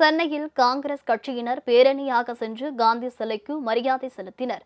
சென்னையில் காங்கிரஸ் கட்சியினர் பேரணியாக சென்று காந்தி சிலைக்கு மரியாதை செலுத்தினர்.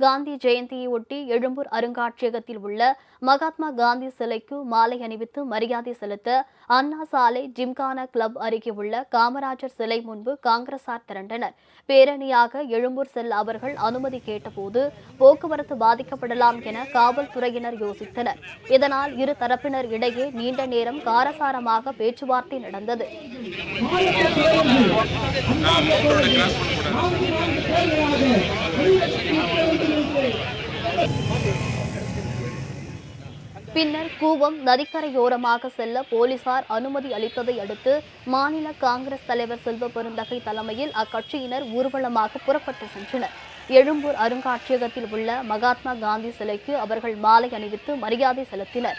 காந்தி ஜெயந்தியை ஒட்டி எழும்பூர் அருங்காட்சியகத்தில் உள்ள மகாத்மா காந்தி சிலைக்கு மாலை அணிவித்து மரியாதை செலுத்த அண்ணா சாலை ஜிம்கானா கிளப் அருகே உள்ள காமராஜர் சிலை முன்பு காங்கிரசார் திரண்டனர். பேரணியாக எழும்பூர் செல்ல அவர்கள் அனுமதி கேட்டபோது போக்குவரத்து பாதிக்கப்படலாம் என காவல்துறையினர் யோசித்தனர். இதனால் இரு தரப்பினர் இடையே நீண்ட நேரம் காரசாரமாக பேச்சுவார்த்தை நடந்தது. பின்னர் கூவம் நதிக்கரையோரமாக செல்ல போலீசார் அனுமதி அளித்ததை அடுத்து மாநில காங்கிரஸ் தலைவர் செல்வ பெருந்தகை தலைமையில் அக்கட்சியினர் ஊர்வலமாக புறப்பட்டு சென்றனர். எழும்பூர் அருங்காட்சியகத்தில் உள்ள மகாத்மா காந்தி சிலைக்கு அவர்கள் மாலை அணிவித்து மரியாதை செலுத்தினர்.